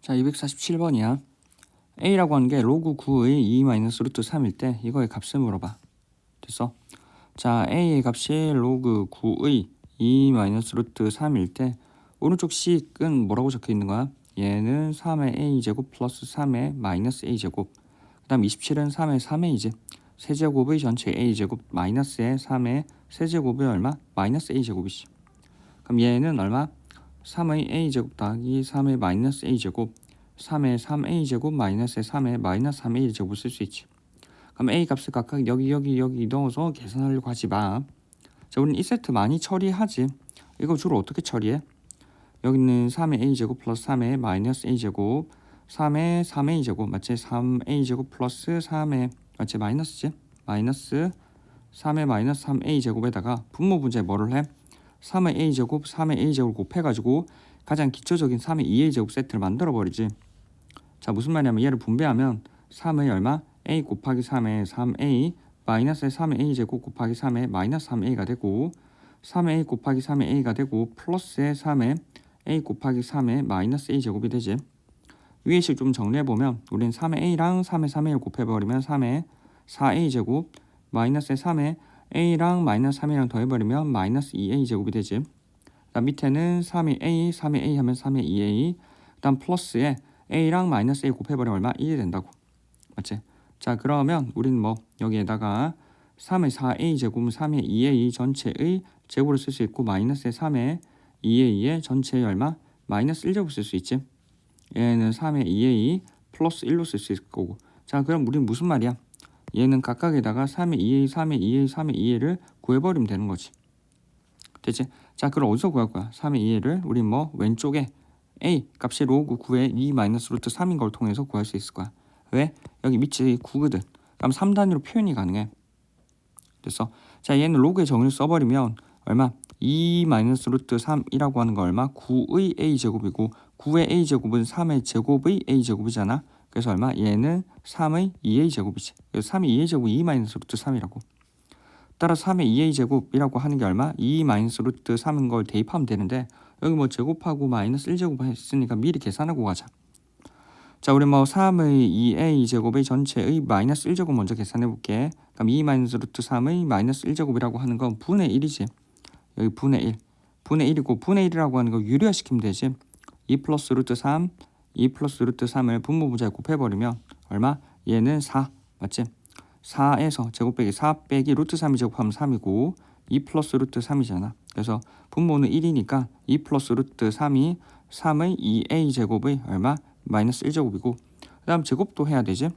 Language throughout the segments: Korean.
자, 247번이야. a라고 하는 게 로그 9의 2 마이너스 루트 3일 때 이거의 값을 물어봐. 됐어? 자, a의 값이 로그 9의 2 마이너스 루트 3일 때 오른쪽 식은 뭐라고 적혀 있는 거야? 얘는 3의 a 제곱 플러스 3의 마이너스 a 제곱. 그 다음 27은 3의 3의 이제 세제곱의 전체 a 제곱 마이너스의 3의 세제곱이 얼마? 마이너스 a 제곱이지. 그럼 얘는 얼마? 3의 a 제곱 더하기 3의 마이너스 a 제곱 3의 3a 제곱 마이너스의 3의 마이너스 3a 제곱을 쓸 수 있지. 그럼 a 값을 각각 여기 여기 여기 넣어서 계산하려고 하지 마. 자, 우리는 이 세트 많이 처리하지. 이거 주로 어떻게 처리해? 여기는 3의 a 제곱 플러스 3의 마이너스 a 제곱 3의 3a 제곱 맞지? 3a 제곱 플러스 3의 맞지? 마이너스지? 마이너스 3의 마이너스 3a 제곱에다가 분모 분자에 뭐를 해? 3의 a 제곱 3의 a 제곱을 곱해가지고 가장 기초적인 3의 2a 제곱 세트를 만들어 버리지. 자 무슨 말이냐면 얘를 분배하면 3의 얼마? a 곱하기 3의 3a 마이너스의 3의 a 제곱 곱하기 3의 마이너스 3a가 되고 3의 a 곱하기 3의 a가 되고 플러스의 3의 a 곱하기 3의 마이너스 a 제곱이 되지. 위의 식좀 정리해 보면 우리는 3의 a랑 3의 3a를 곱해 버리면 3의 4a 제곱 마이너스의 3의 a랑 마이너스 3a랑 더해버리면 마이너스 2a 제곱이 되지. 그다음 밑에는 3의 a, 3의 a 하면 3의 2a. 그다음 플러스에 a랑 마이너스 a 곱해버리면 얼마? 1이 된다고. 맞지? 자 그러면 우리는 뭐 여기에다가 3의 4a 제곱은 3의 2a 전체의 제곱을 쓸 수 있고 마이너스의 3의 2a의 전체의 얼마? 마이너스 1제곱 쓸 수 있지. 얘는 3의 2a 플러스 1로 쓸 수 있을 거고. 자 그럼 우리는 무슨 말이야? 얘는 각각에다가 3의 2a, 3의 2a, 3의 2a를 구해버리면 되는 거지. 됐지? 자, 그럼 어디서 구할 거야? 3의 2a를 우리 뭐 왼쪽에 a 값이 로그 9의 2 마이너스 루트 3인 걸 통해서 구할 수 있을 거야. 왜? 여기 밑이 9거든. 그럼 3단위로 표현이 가능해. 됐어. 자, 얘는 로그의 정의를 써버리면 얼마? 2 마이너스 루트 3이라고 하는 거 얼마? 9의 a 제곱이고 9의 a 제곱은 3의 제곱의 a 제곱이잖아. 그래서 얼마? 얘는 3의 2a 제곱이지. 그래서 3의 2a 제곱 2 마이너스 루트 3이라고. 따라 3의 2a 제곱이라고 하는 게 얼마? 2 마이너스 루트 3인 걸 대입하면 되는데 여기 뭐 제곱하고 마이너스 1 제곱 했으니까 미리 계산하고 가자. 자, 우리 뭐 3의 2a 제곱의 전체의 마이너스 1 제곱 먼저 계산해 볼게. 그럼 2 마이너스 루트 3의 마이너스 1 제곱이라고 하는 건 분의 1이지. 여기 분의 1. 분의 1이고 분의 1이라고 하는 거 유리화시키면 되지. 2 플러스 루트 3 2 플러스 루트 3을 분모분자에 곱해버리면 얼마? 얘는 4 맞지? 4에서 제곱 빼기 4 빼기 루트 3이 제곱하면 3이고 2 플러스 루트 3이잖아. 그래서 분모는 1이니까 2 플러스 루트 3이 3의 2a 제곱의 얼마? 마이너스 1제곱이고 그 다음 제곱도 해야 되지.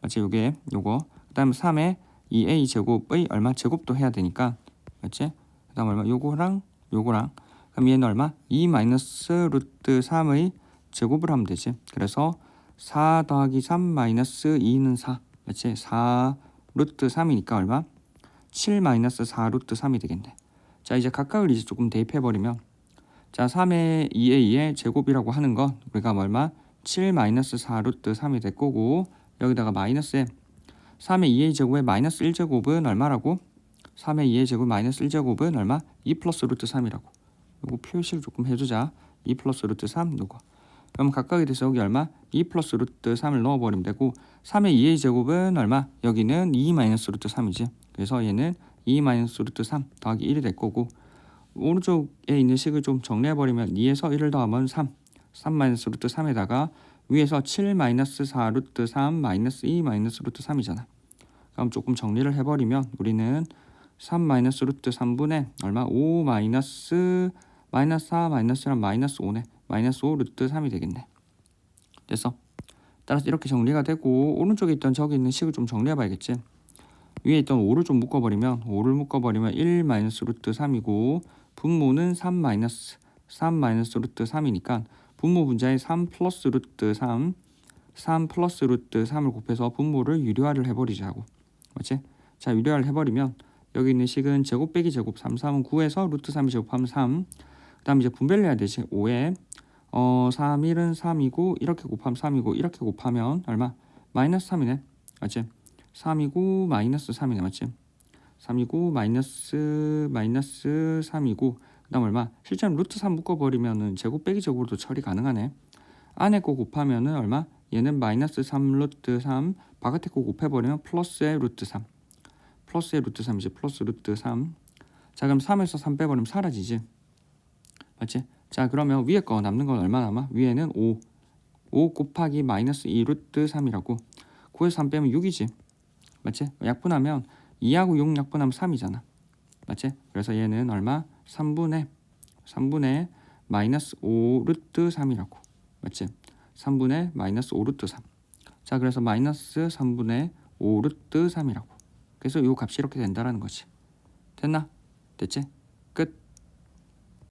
맞지? 요게 요거 그 다음 3의 2a 제곱의 얼마? 제곱도 해야 되니까 맞지? 그 다음 얼마? 요거랑 요거랑 그럼 얘는 얼마? 2 마이너스 루트 3의 제곱을 하면 되지. 그래서 4 더하기 3 마이너스 2는 4. 맞지? 4 루트 3이니까 얼마? 7 마이너스 4 루트 3이 되겠네. 자 이제 각각을 이제 조금 대입해버리면 자 3의 2a의 제곱이라고 하는 건 우리가 얼마? 7 마이너스 4 루트 3이 될 거고 여기다가 마이너스에 3의 2a 제곱의 마이너스 1제곱은 얼마라고? 3의 2a 제곱 마이너스 1제곱은 얼마? 2 플러스 루트 3이라고. 이거 표시를 조금 해주자. 2 플러스 루트 3 누구? 그럼 대해서 여기 얼마? 2 플러스 루트 3을 넣어버리면 되고 3의 2a 제곱은 얼마? 여기는 2 마이너스 루트 3이지. 그래서 얘는 2 마이너스 루트 3 더하기 1이 될 거고 오른쪽에 있는 식을 좀 정리해버리면 2에서 1을 더하면 3 3 마이너스 루트 3에다가 위에서 7 마이너스 4 루트 3 마이너스 2 마이너스 루트 3이잖아. 그럼 조금 정리를 해버리면 우리는 3 마이너스 루트 3분의 얼마? 5 마이너스 마이너스 4 마이너스랑 마이너스 5네. 마이너스 5 루트 3이 되겠네. 됐어. 따라서 이렇게 정리가 되고 오른쪽에 있던 저기 있는 식을 좀 정리해 봐야겠지. 위에 있던 5를 좀 묶어버리면 5를 묶어버리면 1 마이너스 루트 3이고 분모는 3 마이너스 3 마이너스 루트 3이니까 분모 분자에 3 플러스 루트 3 3 플러스 루트 3을 곱해서 분모를 유리화를 해버리자고 맞지? 자 유리화를 해버리면 여기 있는 식은 제곱 빼기 제곱 3 3은 9에서 루트 3이 제곱하면 3 그 다음 이제 분배를 해야 되지 5에 어 3, 1은 3이고 이렇게 곱하면 3이고 이렇게 곱하면 얼마? 마이너스 3이네 맞지? 3이고 마이너스 3이네 맞지? 3이고 마이너스 마이너스 3이고 그다음 얼마? 실제로 루트 3 묶어버리면은 제곱 빼기 제곱으로도 처리 가능하네 안에 거 곱하면은 얼마? 얘는 마이너스 3 루트 3 바깥에 거 곱해버리면 플러스의 루트 3 플러스의 루트 3이지 플러스 루트 3자 그럼 3에서 3 빼버리면 사라지지 맞지? 자 그러면 위에 거 남는 건 얼마 남아? 위에는 5 5 곱하기 마이너스 2 루트 3이라고 9에서 3 빼면 6이지 맞지? 약분하면 2하고 6 약분하면 3이잖아 맞지? 그래서 얘는 얼마? 3분의 3분의 마이너스 5 루트 3이라고 맞지? 3분의 마이너스 5 루트 3. 자 그래서 마이너스 3분의 5 루트 3이라고. 그래서 요 값이 이렇게 된다라는 거지. 됐나? 됐지? 끝.